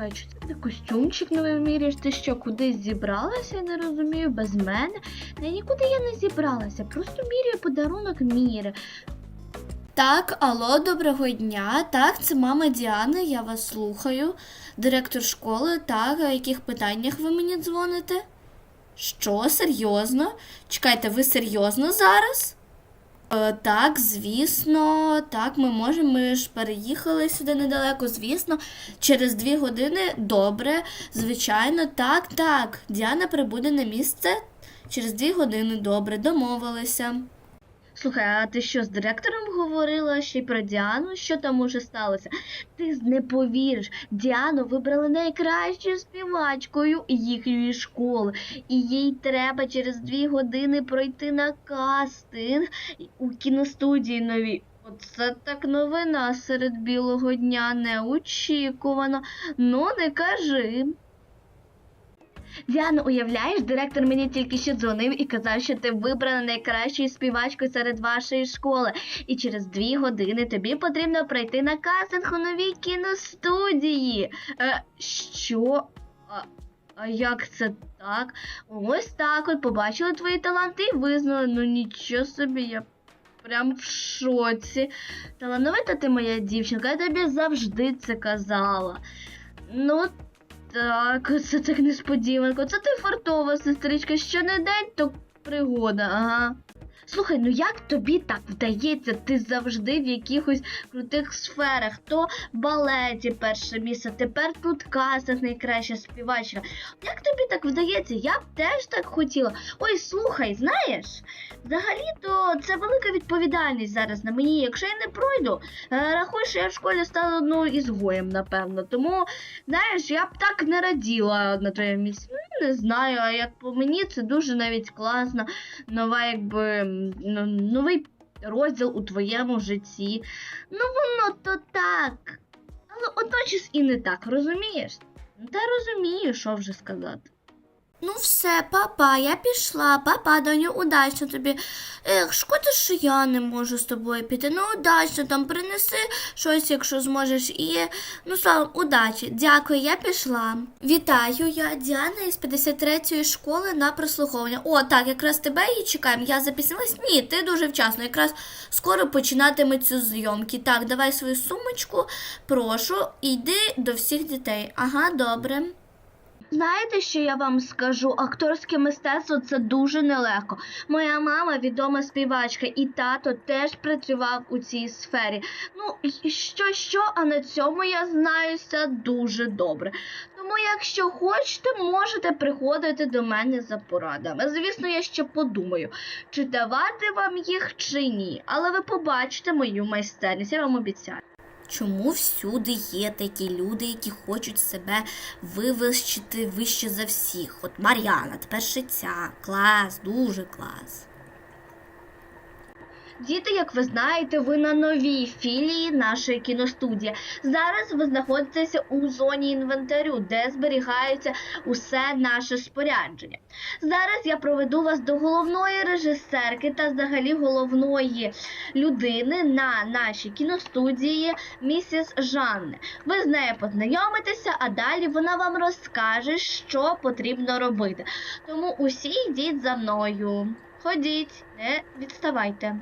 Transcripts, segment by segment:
Слухай, чи ти костюмчик новий міряєш? Ти що, кудись зібралася? Я не розумію, без мене? Та нікуди я не зібралася, просто міряю подарунок міри. Так, алло, доброго дня. Так, це мама Діани, я вас слухаю. Директор школи, так, а яких питаннях ви мені дзвоните? Що, серйозно? Чекайте, ви серйозно зараз? Е, так, звісно, так, ми можемо. Ми ж переїхали сюди недалеко, звісно. Через дві години добре, звичайно, так, так. Діана прибуде на місце через дві години, добре, домовилися. Слухай, а ти що з директором говорила ще й про Діану? Що там уже сталося? Ти не повіриш, Діану вибрали найкращою співачкою їхньої школи, і їй треба через дві години пройти на кастинг у кіностудії новій. Оце так новина серед білого дня неочікувано. Ну, не кажи. Діана, уявляєш, директор мені тільки що дзвонив і казав, що ти вибрана найкращою співачкою серед вашої школи. І через дві години тобі потрібно пройти на кастинг у новій кіностудії. Е, що? А, а як це так? Ось так от побачили твої таланти і визнали. Ну нічого собі, я прям в шоці. Талановита ти моя дівчинка, я тобі завжди це казала. Ну, так, це так несподіванко. Це ти фартова, сестричка. Що не день, то пригода, ага. Слухай, ну як тобі так вдається? Ти завжди в якихось крутих сферах. То балеті перше місце, тепер тут кастинг найкраща співачка. Як тобі так вдається? Я б теж так хотіла. Ой, слухай, знаєш, взагалі-то це велика відповідальність зараз на мені. Якщо я не пройду, е, рахуй, що я в школі стану ну, ізгоєм, напевно. Тому Знаєш, я б так не раділа на твоєму місці. Ну, не знаю, а як по мені це дуже навіть класно. Нова, якби новий розділ у твоєму житті. Ну воно то так. Але одночас і не так, розумієш? Та розумію, що вже сказати. Ну все, папа, я пішла. Папа, доню, удачно тобі. Ех, шкода, що я не можу з тобою піти. Ну, удачно там принеси щось, якщо зможеш. І ну слава, удачі. Дякую, я пішла. Вітаю, я Діана із 53-ї школи на прослуховування. О, так, якраз тебе і чекаємо. Я запізнилась? Ні, ти дуже вчасно. Якраз скоро починатимуться зйомки. Так, давай свою сумочку, прошу, йди до всіх дітей. Ага, добре. Знаєте, що я вам скажу? Акторське мистецтво це дуже нелегко. Моя мама відома співачка, і тато теж працював у цій сфері. Ну, що, що, а на цьому я знаюся дуже добре. Тому, якщо хочете, можете приходити до мене за порадами. Звісно, я ще подумаю, чи давати вам їх чи ні. Але ви побачите мою майстерність, я вам обіцяю. Чому всюди є такі люди, які хочуть себе вивищити вище за всіх? От Мар'яна, тепер ще ця. Клас, дуже клас. Діти, як ви знаєте, ви на новій філії нашої кіностудії. Зараз ви знаходитеся у зоні інвентарю, де зберігається усе наше спорядження. Зараз я проведу вас до головної режисерки та взагалі головної людини на нашій кіностудії місіс Жанни. Ви з нею познайомитеся, а далі вона вам розкаже, що потрібно робити. Тому усі йдіть за мною. Ходіть, не відставайте.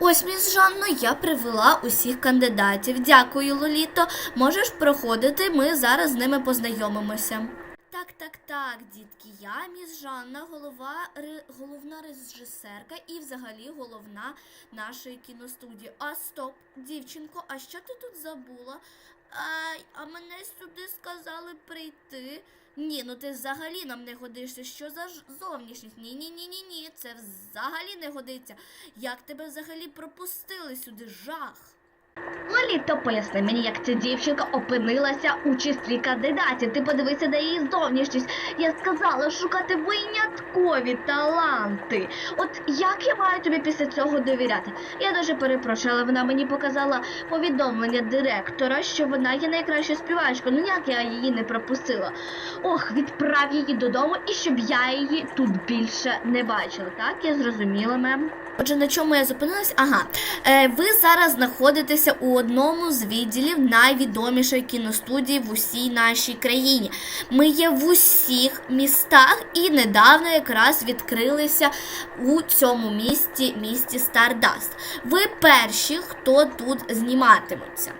Ось, міс Жанно, я привела усіх кандидатів. Дякую, Лоліто. Можеш проходити, ми зараз з ними познайомимося. Так, так, так, дітки, я міс Жанна, голова, ре- головна режисерка і взагалі головна нашої кіностудії. А стоп, дівчинко, а що ти тут забула? Ай, а мене сюди сказали прийти. Ні, ну ти взагалі нам не годишся. Що за зовнішність? Ні, ні, ні, ні, ні. Це взагалі не годиться. Як тебе взагалі пропустили сюди? Жах. Лоліто, поясни мені, як ця дівчинка опинилася у числі кандидатів. Ти подивися на її зовнішність. Я сказала шукати виняткові таланти. От як я маю тобі після цього довіряти? Я дуже перепрошую, але вона мені показала повідомлення директора, що вона є найкраща співачка. Ну як я її не пропустила? Ох, відправ її додому і щоб я її тут більше не бачила. Так, я зрозуміла, мем. Отже, на чому я зупинилась? Ага, е, ви зараз знаходитеся у одному з відділів найвідомішої кіностудії в усій нашій країні. Ми є в усіх містах і недавно якраз відкрилися у цьому місті, місті Стардаст. Ви перші, хто тут зніматиметься.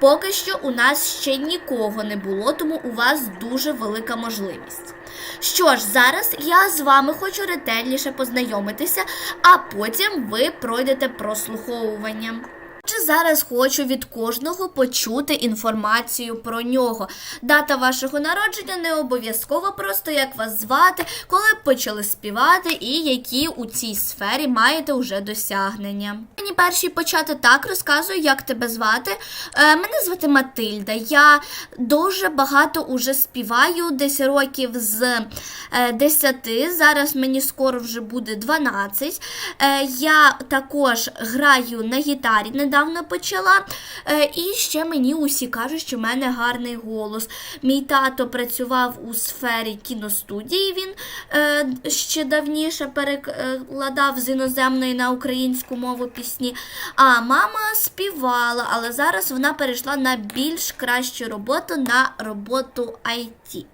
Поки що у нас ще нікого не було, тому у вас дуже велика можливість. Що ж, зараз я з вами хочу ретельніше познайомитися, а потім ви пройдете прослуховування. Отже, зараз хочу від кожного почути інформацію про нього. Дата вашого народження не обов'язково просто як вас звати, коли почали співати і які у цій сфері маєте уже досягнення. Мені перший почати так розказую, як тебе звати. Е, мене звати Матильда. Я дуже багато уже співаю, десь років з е, 10. Зараз мені скоро вже буде 12. Е, я також граю на гітарі, недавно почала. Е, і ще мені усі кажуть, що в мене гарний голос. Мій тато працював у сфері кіностудії. Він е, ще давніше перекладав з іноземної на українську мову пісні. А мама співала, але зараз вона перейшла на більш кращу роботу на роботу IT.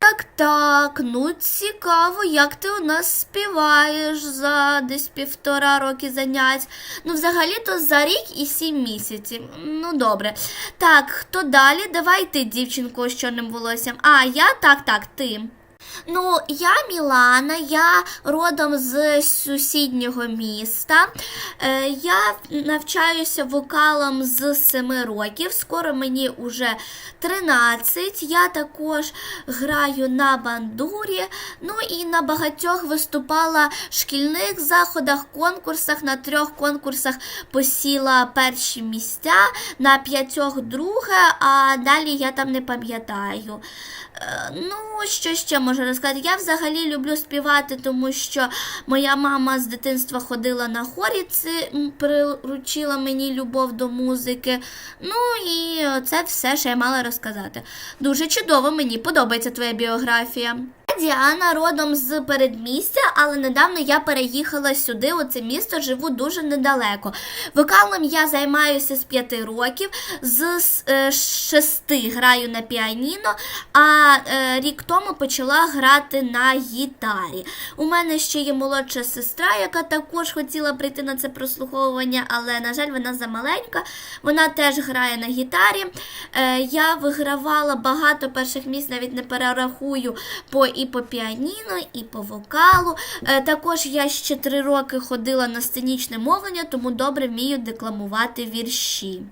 Так, так, ну цікаво, як ти у нас співаєш за десь півтора роки занять. Ну, взагалі-то за рік і сім місяців. Ну, добре. Так, хто далі? Давай ти, дівчинку, з чорним волоссям. А, я так, так, ти. Ну, я Мілана, я родом з сусіднього міста. Е, я навчаюся вокалом з 7 років. Скоро мені вже 13. Я також граю на бандурі. Ну і на багатьох виступала в шкільних заходах, конкурсах. На трьох конкурсах посіла перші місця, на п'ятьох друге, а далі я там не пам'ятаю. Е, Ну, що ще можу розказати? Я взагалі люблю співати, тому що моя мама з дитинства ходила на хорі, це приручила мені любов до музики. Ну і це все, що я мала розказати. Дуже чудово, мені подобається твоя біографія. Діана родом з передмістя, але недавно я переїхала сюди, у це місто, живу дуже недалеко. Вокалом я займаюся з п'яти років, з е, шести граю на піаніно, а е, рік тому почала грати на гітарі. У мене ще є молодша сестра, яка також хотіла прийти на це прослуховування, але, на жаль, вона замаленька. Вона теж грає на гітарі. Е, я вигравала багато перших місць, навіть не перерахую по і по піаніно, і по вокалу. Е, також я ще три роки ходила на сценічне мовлення, тому добре вмію декламувати вірші.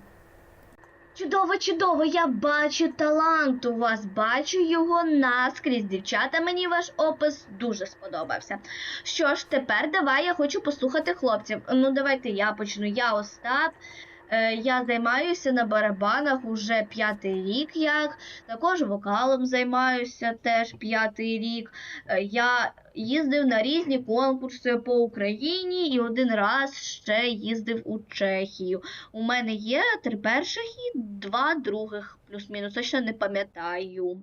Чудово, чудово, я бачу талант у вас, бачу його наскрізь. Дівчата, мені ваш опис дуже сподобався. Що ж, тепер давай я хочу послухати хлопців. Ну, давайте я почну. Я Остап. Е, Я займаюся на барабанах уже п'ятий рік, як також вокалом займаюся теж п'ятий рік. Е, Я їздив на різні конкурси по Україні і один раз ще їздив у Чехію. У мене є три перших і два других, плюс-мінус, точно не пам'ятаю.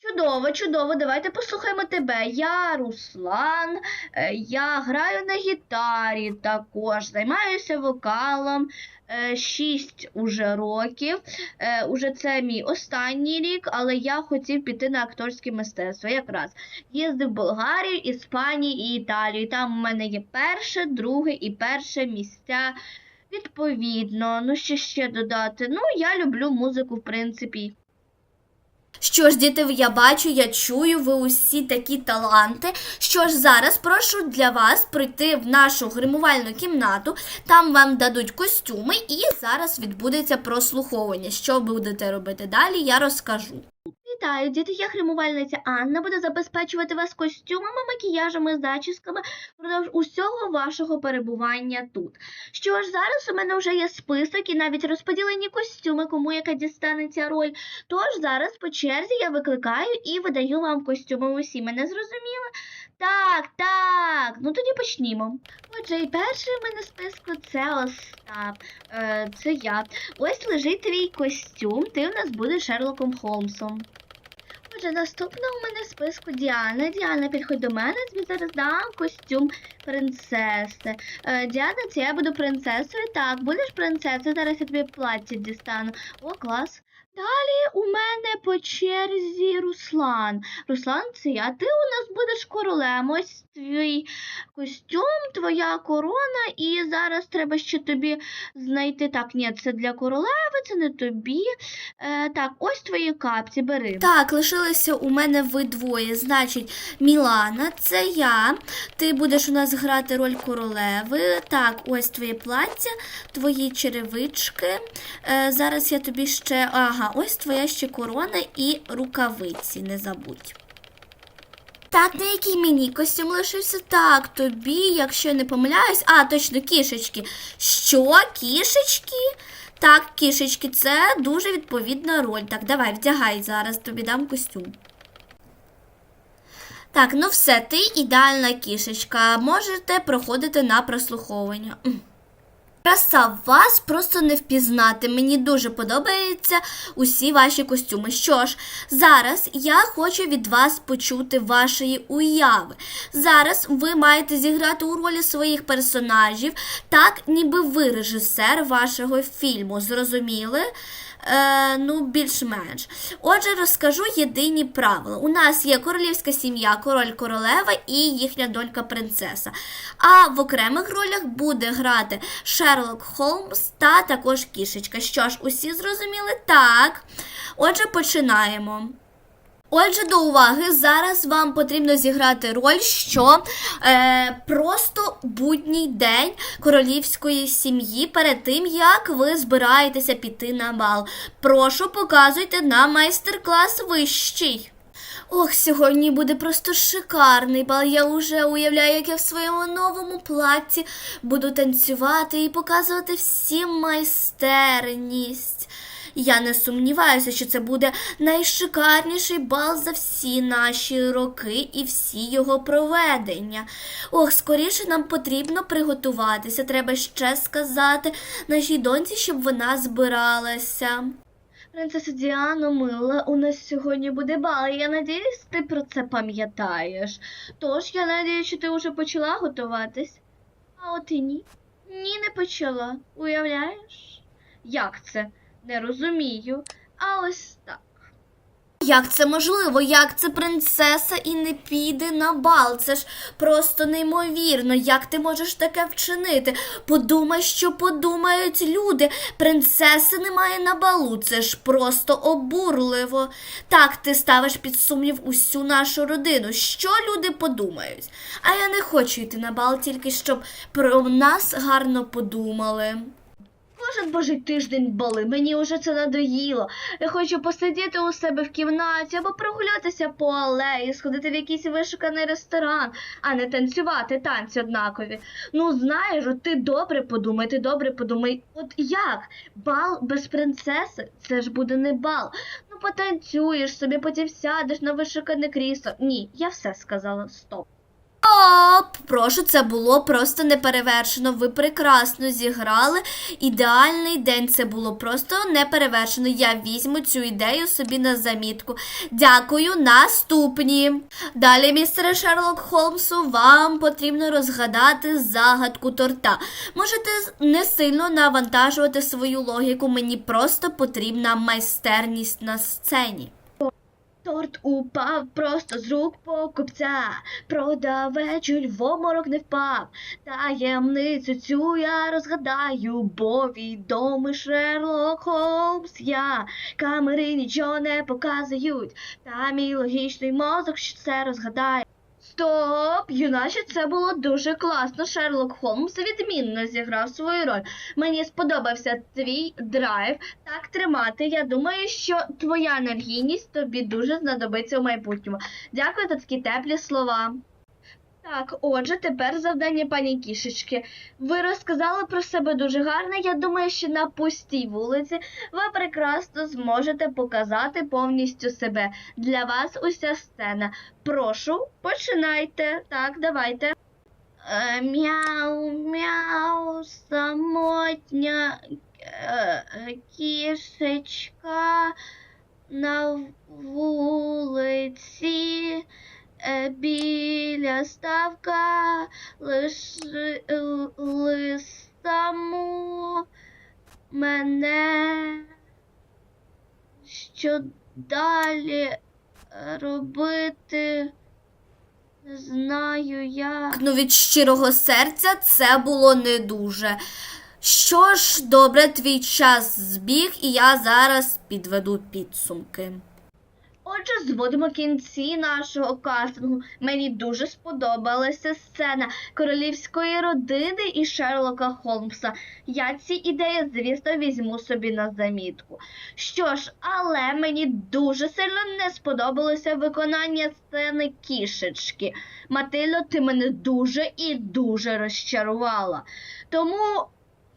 Чудово, чудово, давайте послухаємо тебе. Я Руслан, е, я граю на гітарі також, займаюся вокалом. е, Шість уже років. Е, Уже це мій останній рік, але я хотів піти на акторське мистецтво. Якраз їздив в Болгарію, Іспанію і Італію. Там у мене є перше, друге і перше місця. Відповідно, ну що ще додати? Ну, я люблю музику, в принципі. Що ж, діти, я бачу, я чую, ви усі такі таланти. Що ж, зараз прошу для вас прийти в нашу гримувальну кімнату. Там вам дадуть костюми, і зараз відбудеться прослуховування. Що будете робити далі, я розкажу. Вітаю, діти, я гримувальниця Анна буду забезпечувати вас костюмами, макіяжами, зачісками впродовж усього вашого перебування тут. Що ж, зараз у мене вже є список і навіть розподілені костюми, кому яка дістанеться роль. Тож зараз по черзі я викликаю і видаю вам костюми усі. Мене зрозуміли? Так, так. Ну тоді почнімо. Отже, і перший в мене списку це Остап. Е, це я. Ось лежить твій костюм, ти в нас будеш Шерлоком Холмсом. Отже, наступна у мене в списку Діана. Діана, підходь до мене, тобі зараз дам костюм принцеси. Е, Діана, це я буду принцесою. Так, будеш принцесою, зараз я тобі плаття дістану. О, клас. Далі у мене по черзі Руслан. Руслан, це я. Ти у нас будеш королем. Ось твій костюм, твоя корона, і зараз треба ще тобі знайти. Так, ні, це для королеви, це не тобі. Е, так, ось твої капці, бери. Так, лишилися у мене ви двоє. Значить, Мілана, це я. Ти будеш у нас грати роль королеви. Так, ось твоє плаття, твої черевички. Е, зараз я тобі ще. Ага, ось твоя ще корона і рукавиці, не забудь. Так, на який мені костюм лишився? Так, тобі, якщо не помиляюсь. А, точно, кішечки. Що? Кішечки? Так, кішечки, це дуже відповідна роль. Так, давай, вдягай зараз, тобі дам костюм. Так, ну все, ти ідеальна кішечка. Можете проходити на прослуховування. Краса, вас просто не впізнати. Мені дуже подобаються усі ваші костюми. Що ж, зараз я хочу від вас почути вашої уяви. Зараз ви маєте зіграти у ролі своїх персонажів, так ніби ви режисер вашого фільму. Зрозуміли? Е, ну, більш-менш. Отже, розкажу єдині правила. У нас є королівська сім'я, король королева і їхня донька принцеса. А в окремих ролях буде грати Шерлок Холмс та також кішечка. Що ж, усі зрозуміли? Так. Отже, починаємо. Отже, до уваги, зараз вам потрібно зіграти роль, що е, просто будній день королівської сім'ї перед тим, як ви збираєтеся піти на бал. Прошу, показуйте на майстер-клас вищий. Ох, сьогодні буде просто шикарний бал. Я вже уявляю, як я в своєму новому платі буду танцювати і показувати всім майстерність. Я не сумніваюся, що це буде найшикарніший бал за всі наші роки і всі його проведення. Ох, скоріше нам потрібно приготуватися. Треба ще сказати нашій доньці, щоб вона збиралася. Принцеса Діано, мила, у нас сьогодні буде бал. Я надіюсь, ти про це пам'ятаєш. Тож я надію, що ти вже почала готуватись. А от і ні. Ні, не почала. Уявляєш? Як це? Не розумію. А ось так. Як це можливо? Як це принцеса і не піде на бал? Це ж просто неймовірно. Як ти можеш таке вчинити? Подумай, що подумають люди. Принцеси немає на балу. Це ж просто обурливо. Так, ти ставиш під сумнів усю нашу родину. Що люди подумають? А я не хочу йти на бал, тільки щоб про нас гарно подумали. Кожен божий тиждень бали, мені вже це надоїло. Я хочу посидіти у себе в кімнаті або прогулятися по алеї, сходити в якийсь вишуканий ресторан, а не танцювати танці однакові. Ну знаєш, от ти добре подумай, ти добре подумай. От як? Бал без принцеси? Це ж буде не бал. Ну потанцюєш собі, потім сядеш на вишукане крісло. Ні, я все сказала. Стоп. Оп, прошу, це було просто неперевершено. Ви прекрасно зіграли. Ідеальний день це було просто неперевершено. Я візьму цю ідею собі на замітку. Дякую, наступні. Далі, містере Шерлок Холмсу, вам потрібно розгадати загадку торта. Можете не сильно навантажувати свою логіку. Мені просто потрібна майстерність на сцені. Торт упав просто з рук покупця. Продавець чуть в обморок не впав. Таємницю цю я розгадаю, бо відомий Шерлок Холмс я. Камери нічого не показують, та мій логічний мозок що це розгадає. Стоп! Юначе це було дуже класно. Шерлок Холмс відмінно зіграв свою роль. Мені сподобався твій драйв. Так тримати. Я думаю, що твоя енергійність тобі дуже знадобиться в майбутньому. Дякую за такі теплі слова. Так, отже, тепер завдання пані кішечки. Ви розказали про себе дуже гарно. Я думаю, що на пустій вулиці ви прекрасно зможете показати повністю себе. Для вас уся сцена. Прошу, починайте. Так, давайте. Е, мяу, мяу, самотня е, кішечка на вулиці. Е, Біля ставка лиши, л- листаму мене, що далі робити, знаю я. Ну, від щирого серця це було не дуже. Що ж, добре, твій час збіг, і я зараз підведу підсумки. Отже, зводимо кінці нашого кастингу. Мені дуже сподобалася сцена королівської родини і Шерлока Холмса. Я ці ідеї, звісно, візьму собі на замітку. Що ж, але мені дуже сильно не сподобалося виконання сцени кішечки. Матильо, ти мене дуже і дуже розчарувала. Тому.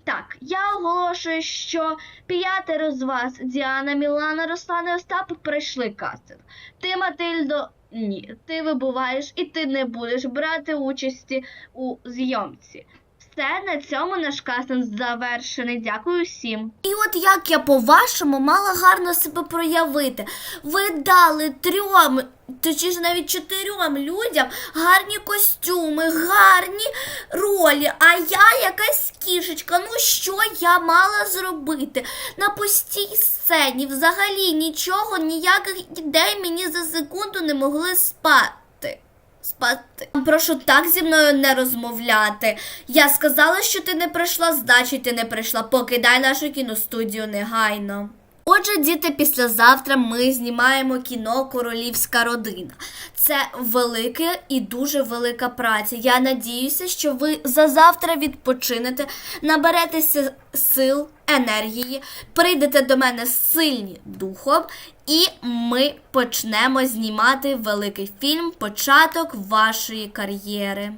Так, я оголошую, що п'ятеро з вас Діана, Мілана, Руслан і Остап пройшли кастинг. Ти, Матильдо, ні, ти вибуваєш і ти не будеш брати участі у зйомці. Все, на цьому наш кастинг завершений. Дякую всім. І от як я по-вашому мала гарно себе проявити. Ви дали трьом, точніше навіть чотирьом людям гарні костюми, гарні ролі. А я якась кішечка. Ну що я мала зробити? На пустій сцені взагалі нічого, ніяких ідей мені за секунду не могли спати. Спати. Прошу так зі мною не розмовляти. Я сказала, що ти не прийшла, значить ти не прийшла. Покидай нашу кіностудію негайно. Отже, діти, післязавтра ми знімаємо кіно Королівська родина. Це велика і дуже велика праця. Я надіюся, що ви зазавтра відпочинете, наберетеся сил, енергії, прийдете до мене сильні духом, і ми почнемо знімати великий фільм Початок вашої кар'єри.